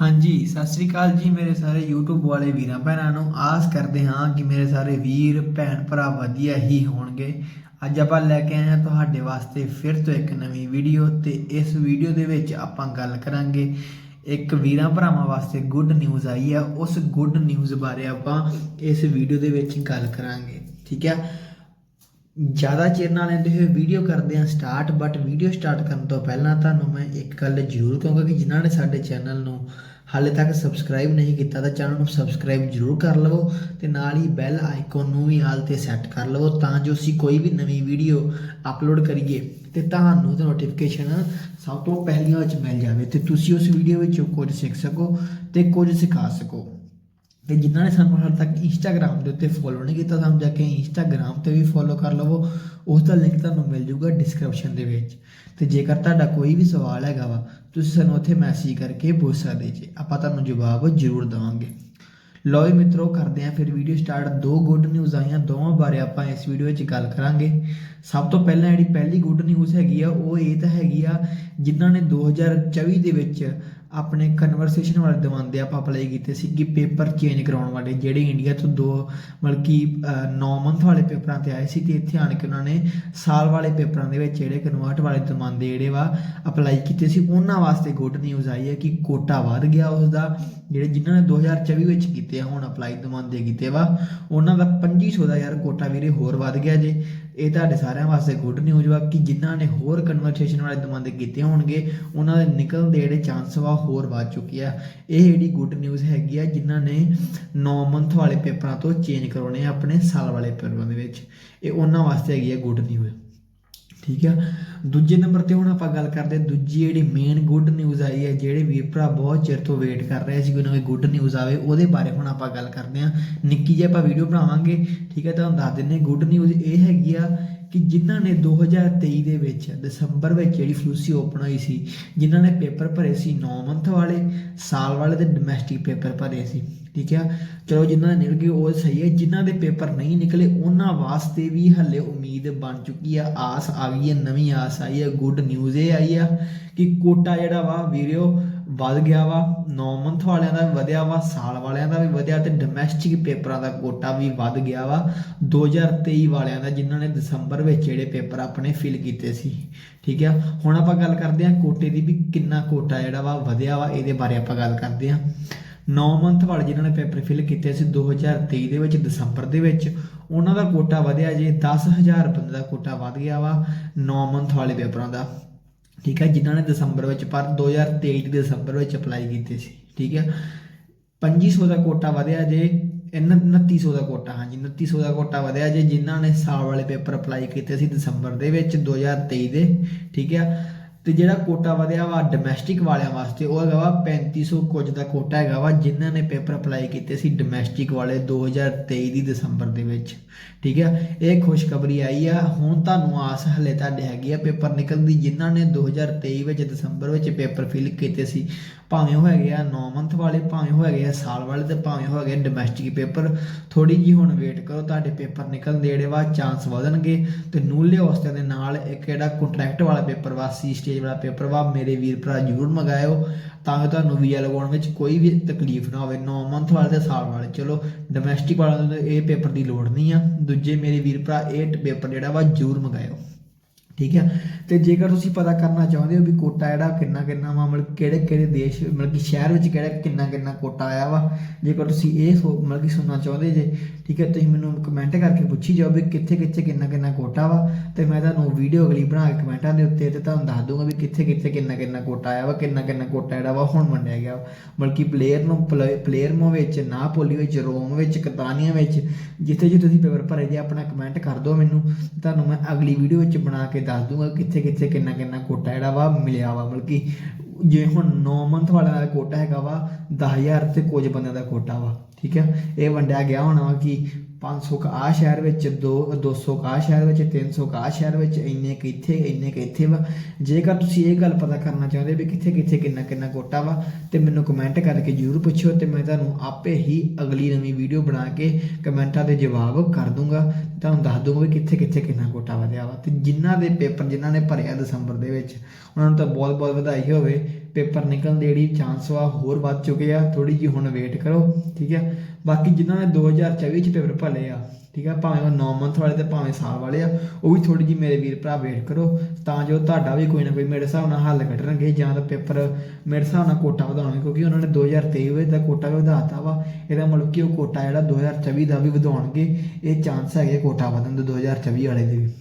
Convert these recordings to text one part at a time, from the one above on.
ਹਾਂਜੀ, ਸਤਿ ਸ੍ਰੀ ਅਕਾਲ ਜੀ ਮੇਰੇ ਸਾਰੇ YouTube ਵਾਲੇ ਵੀਰਾਂ ਭੈਣਾਂ ਨੂੰ। ਆਸ ਕਰਦੇ ਹਾਂ ਕਿ ਮੇਰੇ ਸਾਰੇ ਵੀਰ, ਭੈਣ ਭਰਾ ਵਧੀਆ ਹੀ ਹੋਣਗੇ। ਅੱਜ ਆਪਾਂ ਲੈ ਕੇ ਆਏ ਹਾਂ ਤੁਹਾਡੇ ਵਾਸਤੇ ਫਿਰ ਤੋਂ ਇੱਕ ਨਵੀਂ ਵੀਡੀਓ ਤੇ ਇਸ ਵੀਡੀਓ ਦੇ ਵਿੱਚ ਆਪਾਂ ਗੱਲ ਕਰਾਂਗੇ। ਇੱਕ ਵੀਰਾਂ ਭਰਾਵਾਂ ਵਾਸਤੇ ਗੁੱਡ ਨਿਊਜ਼ ਆਈ ਹੈ ਉਸ ਗੁੱਡ ਨਿਊਜ਼ ਬਾਰੇ ਆਪਾਂ ਇਸ ਵੀਡੀਓ ਦੇ ਵਿੱਚ ਗੱਲ ਕਰਾਂਗੇ। ਠੀਕ ਹੈ ਜ਼ਿਆਦਾ ਚਿਰ ਨਾਲ ਲੈਂਦੇ ਹੋਏ ਵੀਡੀਓ ਕਰਦੇ ਹਾਂ ਸਟਾਰਟ ਬਟ ਵੀਡੀਓ ਸਟਾਰਟ ਕਰਨ ਤੋਂ ਪਹਿਲਾਂ ਤੁਹਾਨੂੰ ਮੈਂ ਇੱਕ ਗੱਲ ਜ਼ਰੂਰ ਕਹਾਂਗਾ ਕਿ ਜਿਨ੍ਹਾਂ ਨੇ ਸਾਡੇ ਚੈਨਲ ਨੂੰ ਹਾਲੇ ਤੱਕ ਸਬਸਕ੍ਰਾਈਬ ਨਹੀਂ ਕੀਤਾ ਤਾਂ ਚੈਨਲ ਨੂੰ ਸਬਸਕ੍ਰਾਈਬ ਜ਼ਰੂਰ ਕਰ ਲਵੋ ਤੇ ਨਾਲ ਹੀ ਬੈਲ ਆਈਕਨ ਨੂੰ ਵੀ ਆਲ ਤੇ ਸੈੱਟ ਕਰ ਲਵੋ ਤਾਂ ਜੋ ਅਸੀਂ ਕੋਈ ਵੀ ਨਵੀਂ ਵੀਡੀਓ ਅਪਲੋਡ ਕਰੀਏ ਤੇ ਤੁਹਾਨੂੰ ਤੇ ਨੋਟੀਫਿਕੇਸ਼ਨ ਸਭ ਤੋਂ ਪਹਿਲੀਆਂ ਵਿੱਚ ਮਿਲ ਜਾਵੇ ਤੇ ਤੁਸੀਂ ਉਸ ਵੀਡੀਓ ਵਿੱਚੋਂ ਕੁਝ ਸਿੱਖ ਸਕੋ ਤੇ ਕੁਝ ਸਿਖਾ ਸਕੋ। ਤੇ ਜਿਨ੍ਹਾਂ ਨੇ ਸਾਨੂੰ ਹਾਲੇ ਤੱਕ ਇੰਸਟਾਗ੍ਰam ਦੇ ਉੱਤੇ ਫੋਲੋ ਨਹੀਂ ਕੀਤਾ, ਸਾਨੂੰ ਜਾ ਕੇ ਇੰਸਟਾਗ੍ਰam ਤੇ ਵੀ ਫੋਲੋ ਕਰ ਲਵੋ ਉਸ ਦਾ ਲਿੰਕ ਤੁਹਾਨੂੰ ਮਿਲ ਜਾਊਗਾ ਡਿਸਕ੍ਰਿਪਸ਼ਨ ਦੇ ਵਿੱਚ। ਤੇ ਜੇਕਰ ਤੁਹਾਡਾ ਕੋਈ ਵੀ ਸਵਾਲ ਹੈਗਾ ਵਾ, ਤੁਸੀਂ ਸਾਨੂੰ ਉੱਥੇ ਮੈਸੇਜ ਕਰਕੇ ਪੁੱਛ ਸਕਦੇ ਜੀ। ਆਪਾਂ ਤੁਹਾਨੂੰ ਜਵਾਬ ਜ਼ਰੂਰ ਦੇਵਾਂਗੇ। ਲਓ ਜੀ ਮਿੱਤਰੋ, ਕਰਦੇ ਆਂ ਫਿਰ ਵੀਡੀਓ ਸਟਾਰਟ ਦੋ ਗੁੱਡ ਨਿਊਜ਼ ਆਈਆਂ, ਦੋਵਾਂ ਬਾਰੇ ਆਪਾਂ ਇਸ ਵੀਡੀਓ ਵਿੱਚ ਗੱਲ ਕਰਾਂਗੇ। ਸਭ ਤੋਂ ਪਹਿਲਾਂ ਜਿਹੜੀ ਪਹਿਲੀ ਗੁੱਡ ਨਿਊਜ਼ ਹੈਗੀ ਆ, ਉਹ ਇਹ ਤਾਂ ਹੈਗੀ ਆ, ਜਿਨ੍ਹਾਂ ਨੇ 2024 ਦੇ ਵਿੱਚ ਆਪਣੇ ਕਨਵਰਸੇਸ਼ਨ ਵਾਲੇ ਦਵਾਂਦੇ ਆਪਾਂ ਅਪਲਾਈ ਕੀਤੇ ਸੀ ਕਿ ਪੇਪਰ ਚੇਂਜ ਕਰਾਉਣ ਵਾਲੇ, ਜਿਹੜੇ ਇੰਡੀਆ ਤੋਂ ਦੋ, ਮਤਲਬ ਕਿ 9 ਮੰਥ ਵਾਲੇ ਪੇਪਰਾਂ ਤੇ ਆਏ ਸੀ ਤੇ ਇੱਥੇ ਆਣ ਕੇ ਉਹਨਾਂ ਨੇ ਸਾਲ ਵਾਲੇ ਪੇਪਰਾਂ ਦੇ ਵਿੱਚ ਜਿਹੜੇ ਕਨਵਰਟ ਵਾਲੇ ਦਵਾਂਦੇ ਜਿਹੜੇ ਵਾ ਅਪਲਾਈ ਕੀਤੇ ਸੀ, ਉਹਨਾਂ ਵਾਸਤੇ ਗੁੱਡ ਨਿਊਜ਼ ਆਈ ਹੈ ਕਿ ਕੋਟਾ ਵੱਧ ਗਿਆ ਉਸ ਦਾ ਜਿਹੜੇ ਜਿਨ੍ਹਾਂ ਨੇ 2024 ਵਿੱਚ ਕੀਤੇ ਆ, ਹੁਣ ਅਪਲਾਈ ਦਵਾਂਦੇ ਕੀਤੇ ਵਾ, ਉਹਨਾਂ ਦਾ 2500 ਦਾ ਯਾਰ ਕੋਟਾ ਵੀਰੇ ਹੋਰ ਵੱਧ ਗਿਆ ਜੇ। ਇਹ ਤੁਹਾਡੇ ਸਾਰਿਆਂ ਵਾਸਤੇ ਗੁੱਡ ਨਿਊਜ਼ ਵਾ ਕਿ ਜਿਨ੍ਹਾਂ ਨੇ ਹੋਰ ਕਨਵਰਸੇਸ਼ਨ ਵਾਲੇ ਦਮਾਂਦੇ ਕੀਤੇ ਹੋਣਗੇ, ਉਹਨਾਂ ਦੇ ਨਿਕਲਣ ਦੇ ਜਿਹੜੇ ਚਾਂਸ ਵਾ ਹੋਰ ਵੱਧ ਚੁੱਕੀ ਆ। ਇਹ ਜਿਹੜੀ ਗੁੱਡ ਨਿਊਜ਼ ਹੈਗੀ ਆ, ਜਿਨ੍ਹਾਂ ਨੇ 9 ਮੰਥ ਵਾਲੇ ਪੇਪਰਾਂ ਤੋਂ ਚੇਂਜ ਕਰਾਉਣੇ ਆ ਆਪਣੇ ਸਾਲ ਵਾਲੇ ਪੇਪਰਾਂ ਦੇ ਵਿੱਚ। ਇਹ ਉਹਨਾਂ ਵਾਸਤੇ ਹੈਗੀ ਆ ਗੁੱਡ ਨਿਊਜ਼ ਠੀਕ ਆ? ਦੂਜੇ ਨੰਬਰ ਤੇ ਹੁਣ ਆਪਾਂ ਗੱਲ ਕਰਦੇ ਹਾਂ, ਦੂਜੀ ਜਿਹੜੀ ਮੇਨ ਗੁੱਡ ਨਿਊਜ਼ ਆਈ ਹੈ, ਜਿਹੜੇ ਵੀਰ ਭਰਾ ਬਹੁਤ ਚਿਰ ਤੋਂ ਵੇਟ ਕਰ ਰਹੇ ਸੀ ਕੋਈ ਨਾ ਕੋਈ ਗੁੱਡ ਨਿਊਜ਼ ਆਵੇ, ਉਹਦੇ ਬਾਰੇ ਹੁਣ ਆਪਾਂ ਗੱਲ ਕਰਦੇ ਹਾਂ। ਨਿੱਕੀ ਜਿਹੀ ਆਪਾਂ ਵੀਡੀਓ ਬਣਾਵਾਂਗੇ। ਠੀਕ ਹੈ ਤੁਹਾਨੂੰ ਦੱਸ ਦਿੰਨੇ ਗੁੱਡ ਨਿਊਜ਼ ਇਹ ਹੈਗੀ ਆ ਕਿ ਜਿਨ੍ਹਾਂ ਨੇ 2023 ਦੇ ਵਿੱਚ ਦਸੰਬਰ ਵਿੱਚ ਜਿਹੜੀ ਫਲੂਸੀ ਓਪਨ ਹੋਈ ਸੀ, ਜਿਨ੍ਹਾਂ ਨੇ ਪੇਪਰ ਭਰੇ ਸੀ 9 ਮੰਥ ਵਾਲੇ, ਸਾਲ ਵਾਲੇ ਤੇ ਡੋਮੈਸਟਿਕ ਪੇਪਰ ਭਰੇ ਸੀ, ਠੀਕ ਹੈ ਚਲੋ ਜਿਨ੍ਹਾਂ ਦੇ ਨਿਕਲ ਗਏ, ਉਹ ਸਹੀ ਹੈ, ਜਿਨ੍ਹਾਂ ਦੇ ਪੇਪਰ ਨਹੀਂ ਨਿਕਲੇ, ਉਹਨਾਂ ਵਾਸਤੇ ਵੀ ਹੱਲੇ ਉਮੀਦ ਬਣ ਚੁੱਕੀ ਆ, ਆਸ ਆ ਗਈ ਹੈ, ਨਵੀਂ ਆਸ ਆਈ ਹੈ ਗੁੱਡ ਨਿਊਜ਼ ਇਹ ਆਈ ਆ ਕਿ ਕੋਟਾ ਜਿਹੜਾ ਵਾ ਵੀਰਿਓ ਵੱਧ ਗਿਆ ਵਾ 9 ਮੰਥ ਵਾਲਿਆਂ ਦਾ ਵੀ ਵਧਿਆ ਵਾ, ਸਾਲ ਵਾਲਿਆਂ ਦਾ ਵੀ ਵਧਿਆ ਤੇ ਡੋਮੈਸਟਿਕ ਪੇਪਰਾਂ ਦਾ ਕੋਟਾ ਵੀ ਵੱਧ ਗਿਆ ਵਾ। 2023 ਵਾਲਿਆਂ ਦਾ ਜਿਨ੍ਹਾਂ ਨੇ ਦਸੰਬਰ ਵਿੱਚ ਜਿਹੜੇ ਪੇਪਰ ਆਪਣੇ ਫਿਲ ਕੀਤੇ ਸੀ, ਠੀਕ ਆ? ਹੁਣ ਆਪਾਂ ਗੱਲ ਕਰਦੇ ਹਾਂ ਕੋਟੇ ਦੀ ਵੀ ਕਿੰਨਾ ਕੋਟਾ ਜਿਹੜਾ ਵਾ ਵਧਿਆ ਵਾ, ਇਹਦੇ ਬਾਰੇ ਆਪਾਂ ਗੱਲ ਕਰਦੇ ਹਾਂ। 9 ਮੰਥ ਵਾਲੇ ਜਿਨ੍ਹਾਂ ਨੇ ਪੇਪਰ ਫਿਲ ਕੀਤੇ ਸੀ 2023 ਦੇ ਵਿੱਚ, ਦਸੰਬਰ ਦੇ ਵਿੱਚ, ਉਹਨਾਂ ਦਾ ਕੋਟਾ ਵਧਿਆ ਜੇ 10000 ਬੰਦੇ ਦਾ ਕੋਟਾ ਵਧ ਗਿਆ ਵਾ 9 ਮੰਥ ਵਾਲੇ ਪੇਪਰਾਂ ਦਾ। ਠੀਕ ਹੈ, ਜਿਨ੍ਹਾਂ ਨੇ ਦਸੰਬਰ ਵਿੱਚ ਪਰ 2023 ਦੇ ਦਸੰਬਰ ਵਿੱਚ ਅਪਲਾਈ ਕੀਤੇ ਸੀ, ਠੀਕ ਹੈ। 2500 ਦਾ ਕੋਟਾ ਵਧਿਆ ਜੇ 2900 ਦਾ ਕੋਟਾ ਹਾਂਜੀ 2900 ਦਾ ਕੋਟਾ ਵਧਿਆ ਜੇ, ਜਿਨ੍ਹਾਂ ਨੇ ਸਾਲ ਵਾਲੇ ਪੇਪਰ ਅਪਲਾਈ ਕੀਤੇ ਸੀ ਦਸੰਬਰ ਦੇ ਵਿੱਚ 2023 ਦੇ, ਠੀਕ ਹੈ। ਤੇ ਜਿਹੜਾ ਕੋਟਾ ਵਧਿਆ ਵਾ ਡੋਮੈਸਟਿਕ ਵਾਲਿਆਂ ਵਾਸਤੇ, ਉਹ ਹੈਗਾ ਵਾ 3500 ਕੁਝ ਦਾ ਕੋਟਾ ਹੈਗਾ ਵਾ, ਜਿਨ੍ਹਾਂ ਨੇ ਪੇਪਰ ਅਪਲਾਈ ਕੀਤੇ ਸੀ ਡੋਮੈਸਟਿਕ ਵਾਲੇ 2023 ਦੀ ਦਸੰਬਰ ਦੇ ਵਿੱਚ। ਠੀਕ ਹੈ ਇਹ ਖੁਸ਼ਖਬਰੀ ਆਈ ਆ। ਹੁਣ ਤੁਹਾਨੂੰ ਆਸ ਹਲੇ ਤੁਹਾਡੇ ਹੈਗੀ ਆ ਪੇਪਰ ਨਿਕਲਣ ਦੀ, ਜਿਨ੍ਹਾਂ ਨੇ 2023 ਵਿੱਚ ਦਸੰਬਰ ਵਿੱਚ ਪੇਪਰ ਫਿਲ ਕੀਤੇ ਸੀ ਭਾਵੇਂ ਉਹ ਹੈਗੇ ਆ 9 ਮੰਥ ਵਾਲੇ, ਭਾਵੇਂ ਉਹ ਹੈਗੇ ਆ ਸਾਲ ਵਾਲੇ ਤੇ ਭਾਵੇਂ ਉਹ ਹੈਗੇ ਡੋਮੈਸਟਿਕ ਪੇਪਰ ਥੋੜੀ ਜੀ ਹੁਣ ਵੇਟ ਕਰੋ, ਤੁਹਾਡੇ ਪੇਪਰ ਨਿਕਲਣ ਦੇ ਜਿਹੜੇ ਵਾ ਚਾਂਸ ਵਧਣਗੇ ਤੇ ਨੂਲੇ ਹੌਸਤਿਆਂ ਦੇ ਨਾਲ ਇੱਕ ਜਿਹੜਾ ਕੰਟਰੈਕਟ ਵਾਲਾ ਪੇਪਰ ਵਾ ਸੀ ਸਟੇਜ ਵਾਲਾ ਪੇਪਰ ਵਾ, ਮੇਰੇ ਵੀਰ ਭਰਾ ਜ਼ਰੂਰ ਮੰਗਾਇਓ ਤਾਂ ਕਿ ਤੁਹਾਨੂੰ ਵੀਜ਼ਾ ਲਗਾਉਣ ਵਿੱਚ ਕੋਈ ਵੀ ਤਕਲੀਫ ਨਾ ਹੋਵੇ 9 ਮੰਥ ਵਾਲੇ ਤੇ ਸਾਲ ਵਾਲੇ। ਚਲੋ ਡੋਮੈਸਟਿਕ ਵਾਲਿਆਂ ਨੂੰ ਇਹ ਪੇਪਰ ਦੀ ਲੋੜ ਨਹੀਂ ਆ। ਦੂਜੇ ਮੇਰੇ ਵੀਰ ਭਰਾ, ਇਹ ਪੇਪਰ ਜਿਹੜਾ ਵਾ ਜ਼ਰੂਰ ਮੰਗਾਇਓ। ਠੀਕ ਹੈ ਤੇ ਜੇਕਰ ਤੁਸੀਂ ਪਤਾ ਕਰਨਾ ਚਾਹੁੰਦੇ ਹੋ ਵੀ ਕੋਟਾ ਜਿਹੜਾ ਕਿੰਨਾ ਕਿੰਨਾ ਵਾ, ਮਤਲਬ ਕਿਹੜੇ ਕਿਹੜੇ ਦੇਸ਼, ਮਤਲਬ ਕਿ ਸ਼ਹਿਰ ਵਿੱਚ ਕਿਹੜਾ ਕਿੰਨਾ ਕਿੰਨਾ ਕੋਟਾ ਆਇਆ ਵਾ, ਜੇਕਰ ਤੁਸੀਂ ਇਹ ਸੋ- ਮਤਲਬ ਕਿ ਸੁਣਨਾ ਚਾਹੁੰਦੇ ਜੇ, ਠੀਕ ਹੈ, ਤੁਸੀਂ ਮੈਨੂੰ ਕਮੈਂਟ ਕਰਕੇ ਪੁੱਛੀ ਜਾਓ ਵੀ ਕਿੱਥੇ ਕਿੱਥੇ ਕਿੰਨਾ ਕਿੰਨਾ ਕੋਟਾ ਵਾ, ਤੇ ਮੈਂ ਤੁਹਾਨੂੰ ਵੀਡੀਓ ਅਗਲੀ ਬਣਾ ਕੇ ਕਮੈਂਟਾਂ ਦੇ ਉੱਤੇ ਤੇ ਤੁਹਾਨੂੰ ਦੱਸ ਦੂੰਗਾ ਵੀ ਕਿੱਥੇ ਕਿੱਥੇ ਕਿੰਨਾ ਕਿੰਨਾ ਕੋਟਾ ਆਇਆ ਵਾ, ਕਿੰਨਾ ਕਿੰਨਾ ਕੋਟਾ ਜਿਹੜਾ ਵਾ ਹੁਣ ਵੰਡਿਆ ਗਿਆ ਵਾ। ਕਿ ਪਲੇਅਰ ਨੂੰ ਪਲੇਅਰ ਮੋ ਵਿੱਚ, ਨਾਪੋਲੀ ਵਿੱਚ, ਰੋਮ ਵਿੱਚ, ਕਤਾਨੀਆ ਵਿੱਚ, ਜਿੱਥੇ ਜਿੱਥੇ ਤੁਸੀਂ ਪੇਪਰ ਭਰੇ ਜੇ, ਆਪਣਾ ਕਮੈਂਟ ਕਰ ਦਿਓ ਮੈਨੂੰ ਤੁਹਾਨੂੰ ਮੈਂ ਅਗਲੀ ਵੀਡੀਓ ਵਿੱਚ ਬਣਾ ਕੇ ਦੱਸ ਦੂੰਗਾ ਕਿੱਥੇ ਕਿੱਥੇ ਕਿੰਨਾ ਕਿੰਨਾ ਕੋਟਾ ਜਿਹੜਾ ਵਾ ਮਿਲਿਆ ਵਾ। ਮਤਲਬ ਕਿ ਜੇ ਹੁਣ 9 ਮੰਥ ਵਾਲਿਆਂ ਦਾ ਕੋਟਾ ਹੈਗਾ ਵਾ 10000 ਤੇ ਕੁਝ ਬੰਦਿਆਂ ਦਾ ਕੋਟਾ ਵਾ। ਠੀਕ ਹੈ ਇਹ ਵੰਡਿਆ ਗਿਆ ਹੋਣਾ ਵਾ ਕਿ 500 ਕ ਆਹ ਸ਼ਹਿਰ ਵਿੱਚ 2 200 ਕ ਆ ਸ਼ਹਿਰ ਵਿੱਚ 300 ਕ ਆਹ ਸ਼ਹਿਰ ਵਿੱਚ, ਇੰਨੇ ਕੁ ਇੱਥੇ, ਇੰਨੇ ਕੁ ਇੱਥੇ ਵਾ। ਜੇਕਰ ਤੁਸੀਂ ਇਹ ਗੱਲ ਪਤਾ ਕਰਨਾ ਚਾਹੁੰਦੇ ਵੀ ਕਿੱਥੇ ਕਿੱਥੇ, ਕਿੰਨਾ ਕਿੰਨਾ ਕੋਟਾ ਵਾ, ਤੇ ਮੈਨੂੰ ਕਮੈਂਟ ਕਰਕੇ ਜਰੂਰ ਪੁੱਛਿਓ ਤੇ ਮੈਂ ਤੁਹਾਨੂੰ ਆਪੇ ਹੀ ਅਗਲੀ ਨਵੀਂ ਵੀਡੀਓ ਬਣਾ ਕੇ ਕਮੈਂਟਾਂ ਦੇ ਜਵਾਬ ਕਰ ਦੂੰਗਾ। ਤੁਹਾਨੂੰ ਦੱਸ ਦੂੰਗਾ ਵੀ ਕਿੱਥੇ ਕਿੱਥੇ ਕਿੰਨਾ ਕੋਟਾ ਵਧਿਆ ਵਾ। ਤੇ ਜਿਨ੍ਹਾਂ ਦੇ ਪੇਪਰ, ਜਿਨ੍ਹਾਂ ਨੇ ਭਰਿਆ ਦਸੰਬਰ ਦੇ ਵਿੱਚ, ਉਹਨਾਂ ਨੂੰ ਤਾਂ ਬਹੁਤ ਬਹੁਤ ਵਧਾਈ ਹੋਵੇ। ਪੇਪਰ ਨਿਕਲਣ ਦੇ ਜਿਹੜੀ ਚਾਂਸ ਵਾ ਹੋਰ ਵੱਧ ਚੁੱਕੇ ਆ। ਥੋੜੀ ਜੀ ਹੁਣ ਵੇਟ ਕਰੋ, ਠੀਕ ਆ? ਬਾਕੀ ਜਿਨ੍ਹਾਂ ਨੇ 2024 ਚ ਪੇਪਰ ਭਲੇ ਆ, ਠੀਕ ਆ? ਭਾਵੇਂ ਉਹ 9 ਮੰਥ ਵਾਲੇ ਤੇ ਭਾਵੇਂ ਸਾਲ ਵਾਲੇ ਆ, ਉਹ ਵੀ ਥੋੜੀ ਜੀ ਮੇਰੇ ਵੀਰ ਭਰਾ ਵੇਟ ਕਰੋ। ਤਾਂ ਜੋ ਤੁਹਾਡਾ ਵੀ ਕੋਈ ਨਾ ਕੋਈ ਮੇਰੇ ਹਿਸਾਬ ਨਾਲ ਹੱਲ ਕੱਢਣਗੇ ਜਾਂ ਤਾਂ ਪੇਪਰ ਮੇਰੇ ਹਿਸਾਬ ਨਾਲ ਕੋਟਾ ਵਧਾਉਣਗੇ, ਕਿਉਂਕਿ ਉਹਨਾਂ ਨੇ 2023 ਵਿੱਚ ਦਾ ਕੋਟਾ ਵੀ ਵਧਾਤਾ ਵਾ। ਇਹਦਾ ਮਤਲਬ ਕਿ ਉਹ ਕੋਟਾ ਜਿਹੜਾ 2024 ਦਾ ਵੀ ਵਧਾਉਣਗੇ, ਇਹ ਚਾਂਸ ਹੈਗੇ ਕੋਟਾ ਵਧਣ ਦੇ 2024 ਵਾਲੇ ਦੇ ਵੀ।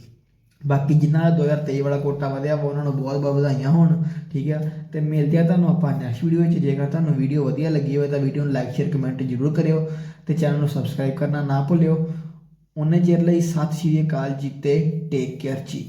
ਬਾਕੀ ਜਿਨ੍ਹਾਂ ਦਾ 2023 ਵਾਲਾ ਕੋਟਾ ਵਧਿਆ ਵਾ ਉਹਨਾਂ ਨੂੰ ਬਹੁਤ ਬਹੁਤ ਵਧਾਈਆਂ ਹੋਣ, ਠੀਕ ਆ? ਤੇ ਮਿਲਦੇ ਆ ਤੁਹਾਨੂੰ ਆਪਾਂ ਨੈਕਸਟ ਵੀਡੀਓ ਵਿੱਚ। ਜੇਕਰ ਤੁਹਾਨੂੰ ਵੀਡੀਓ ਵਧੀਆ ਲੱਗੀ ਹੋਵੇ ਤਾਂ ਵੀਡੀਓ ਨੂੰ ਲਾਈਕ ਸ਼ੇਅਰ ਕਮੈਂਟ ਜ਼ਰੂਰ ਕਰਿਓ ਤੇ ਚੈਨਲ ਨੂੰ ਸਬਸਕ੍ਰਾਈਬ ਕਰਨਾ ਨਾ ਭੁੱਲਿਓ। ਉਹਨੇ ਚਿਰ ਲਈ ਸਤਿ ਸ਼੍ਰੀ ਅਕਾਲ ਜੀ ਤੇ ਟੇਕ ਕੇਅਰ ਜੀ।